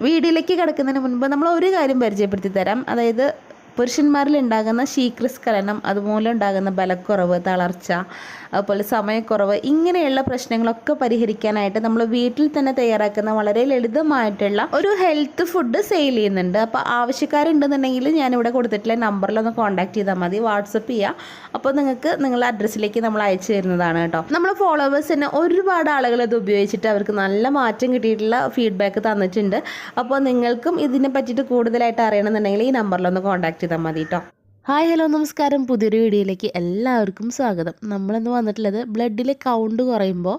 വീഡിയോയിലേക്ക് കിടക്കുന്നതിന് മുൻപ് നമ്മൾ ഒരു കാര്യം പരിചയപ്പെടുത്തി തരാം അതായത് പുരുഷന്മാരിൽ ഉണ്ടാകുന്ന ശീക്രസ്ഖലനം അതുമൂലം ഉണ്ടാകുന്ന ബലക്കുറവ് തളർച്ച അതുപോലെ സമയക്കുറവ് ഇങ്ങനെയുള്ള പ്രശ്നങ്ങളൊക്കെ പരിഹരിക്കാനായിട്ട് നമ്മൾ വീട്ടിൽ തന്നെ തയ്യാറാക്കുന്ന വളരെ ലളിതമായിട്ടുള്ള ഒരു ഹെൽത്ത് ഫുഡ് സെയിൽ ചെയ്യുന്നുണ്ട്. അപ്പോൾ ആവശ്യക്കാരുണ്ടെന്നുണ്ടെങ്കിൽ ഞാനിവിടെ കൊടുത്തിട്ടുള്ള നമ്പറിലൊന്ന് കോൺടാക്ട് ചെയ്താൽ മതി. വാട്സപ്പ് ചെയ്യുക. അപ്പോൾ നിങ്ങൾക്ക് നിങ്ങളുടെ അഡ്രസ്സിലേക്ക് നമ്മൾ അയച്ചു തരുന്നതാണ് കേട്ടോ. നമ്മൾ ഫോളോവേഴ്സിന് ഒരുപാട് ആളുകൾ ഇത് ഉപയോഗിച്ചിട്ട് അവർക്ക് നല്ല മാറ്റം കിട്ടിയിട്ടുള്ള ഫീഡ്ബാക്ക് തന്നിട്ടുണ്ട്. അപ്പോൾ നിങ്ങൾക്കും ഇതിനെ പറ്റിയിട്ട് കൂടുതലായിട്ട് അറിയണമെന്നുണ്ടെങ്കിൽ ഈ നമ്പറിലൊന്ന് കോൺടാക്ട് ചെയ്താൽ മതി കേട്ടോ ഹായ് ഹലോ നമസ്കാരം. പുതിയൊരു വീഡിയോയിലേക്ക് എല്ലാവർക്കും സ്വാഗതം. നമ്മളിന്ന് വന്നിട്ടുള്ളത് ബ്ലഡിലെ കൗണ്ട് കുറയുമ്പോൾ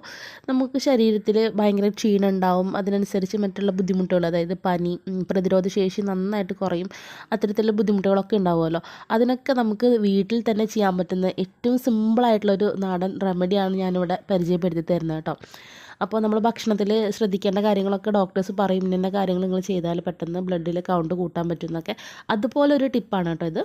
നമുക്ക് ശരീരത്തിൽ ഭയങ്കര ക്ഷീണം ഉണ്ടാവും അതിനനുസരിച്ച് മറ്റുള്ള ബുദ്ധിമുട്ടുകൾ അതായത് പനി പ്രതിരോധ ശേഷി നന്നായിട്ട് കുറയും. അത്തരത്തിലുള്ള ബുദ്ധിമുട്ടുകളൊക്കെ ഉണ്ടാവുമല്ലോ. അതിനൊക്കെ നമുക്ക് വീട്ടിൽ തന്നെ ചെയ്യാൻ പറ്റുന്ന ഏറ്റവും സിമ്പിളായിട്ടുള്ളൊരു നാടൻ റെമഡിയാണ് ഞാനിവിടെ പരിചയപ്പെടുത്തി തരുന്നത് കേട്ടോ അപ്പോൾ നമ്മൾ ഭക്ഷണത്തിൽ ശ്രദ്ധിക്കേണ്ട കാര്യങ്ങളൊക്കെ ഡോക്ടേഴ്സ് പറയും. ഇന്ന കാര്യങ്ങൾ നിങ്ങൾ ചെയ്താൽ പെട്ടെന്ന് ബ്ലഡിൽ കൗണ്ട് കൂട്ടാൻ പറ്റും എന്നൊക്കെ അതുപോലെ ഒരു ടിപ്പാണ് കേട്ടോ ഇത്.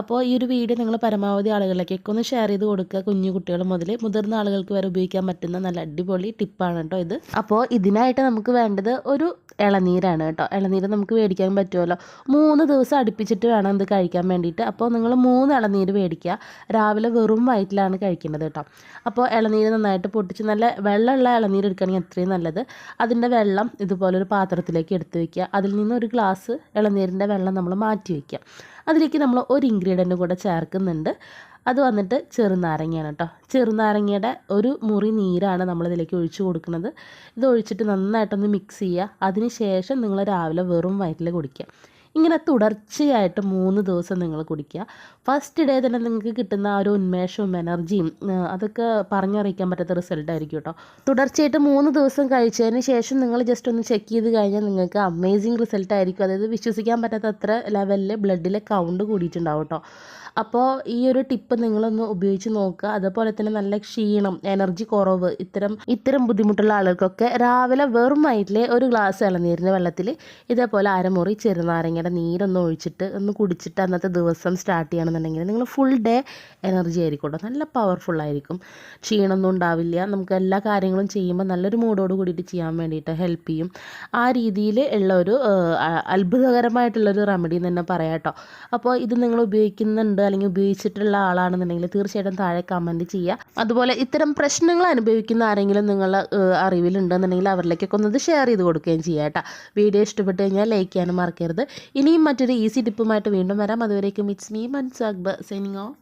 അപ്പോൾ ഈ ഒരു വീഡിയോ നിങ്ങൾ പരമാവധി ആളുകളിലേക്കൊക്കെ ഒന്ന് ഷെയർ ചെയ്ത് കൊടുക്കുക. കുഞ്ഞു കുട്ടികൾ മുതൽ മുതിർന്ന ആളുകൾക്ക് വരെ ഉപയോഗിക്കാൻ പറ്റുന്ന നല്ല അടിപൊളി ടിപ്പാണ് കേട്ടോ ഇത്. അപ്പോൾ ഇതിനായിട്ട് നമുക്ക് വേണ്ടത് ഒരു ഇളനീരാണ് കേട്ടോ. ഇളനീര് നമുക്ക് മേടിക്കാൻ പറ്റുമല്ലോ. മൂന്ന് ദിവസം അടുപ്പിച്ചിട്ട് വേണം ഇത് കഴിക്കാൻ വേണ്ടിയിട്ട്. അപ്പോൾ നിങ്ങൾ മൂന്ന് ഇളനീര് മേടിക്കുക. രാവിലെ വെറും വയറ്റിലാണ് കഴിക്കേണ്ടത് കേട്ടോ. അപ്പോൾ ഇളനീര് നന്നായിട്ട് പൊട്ടിച്ച് നല്ല വെള്ളമുള്ള ഇളനീര് എടുക്കുകയാണെങ്കിൽ അത്രയും നല്ലത്. അതിന്റെ വെള്ളം ഇതുപോലൊരു പാത്രത്തിലേക്ക് എടുത്ത് വയ്ക്കുക. അതിൽ നിന്ന് ഒരു ഗ്ലാസ് ഇളനീരിന്റെ വെള്ളം നമ്മൾ മാറ്റി വയ്ക്കുക. അതിലേക്ക് നമ്മൾ ഒരു ഇൻഗ്രീഡിയന്റും കൂടെ ചേർക്കുന്നുണ്ട്. അത് വന്നിട്ട് ചെറുനാരങ്ങയാണ് കേട്ടോ ചെറുനാരങ്ങയുടെ ഒരു മുറി നീരാണ് നമ്മളിതിലേക്ക് ഒഴിച്ച് കൊടുക്കുന്നത്. ഇത് ഒഴിച്ചിട്ട് നന്നായിട്ടൊന്ന് മിക്സ് ചെയ്യുക. അതിന് ശേഷം നിങ്ങൾ രാവിലെ വെറും വയറ്റിൽ കുടിക്കുക. ഇങ്ങനെ തുടർച്ചയായിട്ട് മൂന്ന് ദിവസം നിങ്ങൾ കുടിക്കുക. ഫസ്റ്റ് ഡേ തന്നെ നിങ്ങൾക്ക് കിട്ടുന്ന ആ ഒരു ഉന്മേഷവും എനർജിയും അതൊക്കെ പറഞ്ഞറിയിക്കാൻ പറ്റാത്ത റിസൾട്ട് ആയിരിക്കും കേട്ടോ. തുടർച്ചയായിട്ട് മൂന്ന് ദിവസം കഴിച്ചതിന് ശേഷം നിങ്ങൾ ജസ്റ്റ് ഒന്ന് ചെക്ക് ചെയ്ത് കഴിഞ്ഞാൽ നിങ്ങൾക്ക് അമേസിങ് റിസൾട്ട് ആയിരിക്കും. അതായത് വിശ്വസിക്കാൻ പറ്റാത്ത അത്ര ലെവലിൽ ബ്ലഡിലെ കൗണ്ട് കൂടിയിട്ടുണ്ടാവും കേട്ടോ. അപ്പോൾ ഈ ഒരു ടിപ്പ് നിങ്ങളൊന്ന് ഉപയോഗിച്ച് നോക്കുക. അതുപോലെ തന്നെ നല്ല ക്ഷീണം എനർജി കുറവ് ഇത്തരം ഇത്തരം ബുദ്ധിമുട്ടുള്ള ആളുകൾക്കൊക്കെ രാവിലെ വെറും വയറ്റിലെ ഒരു ഗ്ലാസ് ഇളനീരിന്റെ വെള്ളത്തിൽ ഇതേപോലെ അരമുറി ചെറുനാരങ്ങയുടെ നീരൊന്ന് ഒഴിച്ചിട്ട് ഒന്ന് കുടിച്ചിട്ട് അന്നത്തെ ദിവസം സ്റ്റാർട്ട് ചെയ്യണമെന്നുണ്ടെങ്കിൽ നിങ്ങൾ ഫുൾ ഡേ എനർജി ആയിരിക്കും കേട്ടോ നല്ല പവർഫുൾ ആയിരിക്കും. ക്ഷീണമൊന്നും ഉണ്ടാവില്ല. നമുക്ക് എല്ലാ കാര്യങ്ങളും ചെയ്യുമ്പോൾ നല്ലൊരു മൂഡോട് കൂടിയിട്ട് ചെയ്യാൻ വേണ്ടിയിട്ട് ഹെൽപ്പ് ചെയ്യും. ആ രീതിയിൽ ഉള്ള ഒരു അത്ഭുതകരമായിട്ടുള്ളൊരു റെമഡി എന്ന് തന്നെ പറയാം കേട്ടോ. അപ്പോൾ ഇത് നിങ്ങൾ ഉപയോഗിക്കുന്നുണ്ട് അല്ലെങ്കിൽ ഉപയോഗിച്ചിട്ടുള്ള ആളാണെന്നുണ്ടെങ്കിൽ തീർച്ചയായിട്ടും താഴെ കമന്റ് ചെയ്യുക അതുപോലെ ഇത്തരം പ്രശ്നങ്ങൾ അനുഭവിക്കുന്ന ആരെങ്കിലും നിങ്ങളുടെ അറിവിലുണ്ടെന്നുണ്ടെങ്കിൽ അവരിലേക്കൊക്കെ ഒന്ന് ഇത് ഷെയർ ചെയ്ത് കൊടുക്കുകയും ചെയ്യാം കേട്ടോ. വീഡിയോ ഇഷ്ടപ്പെട്ട് കഴിഞ്ഞാൽ ലൈക്ക് ചെയ്യാനും മറക്കരുത്. ഇനിയും മറ്റൊരു ഈസി ടിപ്പുമായിട്ട് വീണ്ടും വരാം. അതുവരേക്കും it's me Mans Akbar signing off